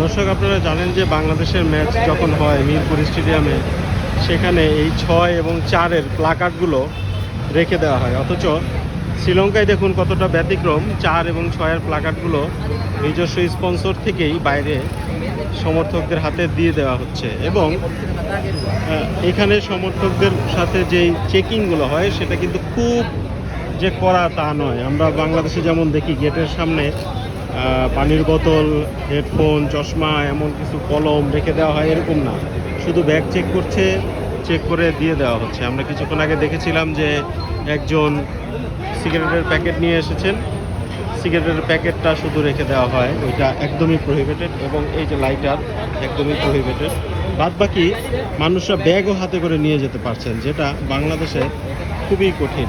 দর্শক, আপনারা জানেন যে বাংলাদেশের ম্যাচ যখন হয় মিরপুর স্টেডিয়ামে, সেখানে এই ছয় এবং চারের প্লাকার্ডগুলো রেখে দেওয়া হয়। অথচ শ্রীলঙ্কায় দেখুন কতটা ব্যতিক্রম, চার এবং ছয়ের প্লাকার্ডগুলো নিজস্ব স্পন্সর থেকেই বাইরে সমর্থকদের হাতে দিয়ে দেওয়া হচ্ছে এবং এখানে সমর্থকদের সাথে যেই চেকিংগুলো হয়, সেটা কিন্তু খুব যে করা তা নয়। আমরা বাংলাদেশে যেমন দেখি, গেটের সামনে পানির বোতল, হেডফোন, চশমা, এমন কিছু কলম রেখে দেওয়া হয়, এরকম না। শুধু ব্যাগ চেক করছে চেক করে দিয়ে দেওয়া হচ্ছে। আমরা কিছুক্ষণ আগে দেখেছিলাম যে একজন সিগারেটের প্যাকেট নিয়ে এসেছেন। সিগারেটের প্যাকেটটা শুধু রেখে দেওয়া হয়। ওইটা একদমই প্রহিবিটেড এবং এই যে লাইটার একদমই প্রহিবিটেড বাদ বাকি মানুষরা ব্যাগও হাতে করে নিয়ে যেতে পারছেন, যেটা বাংলাদেশে খুবই কঠিন।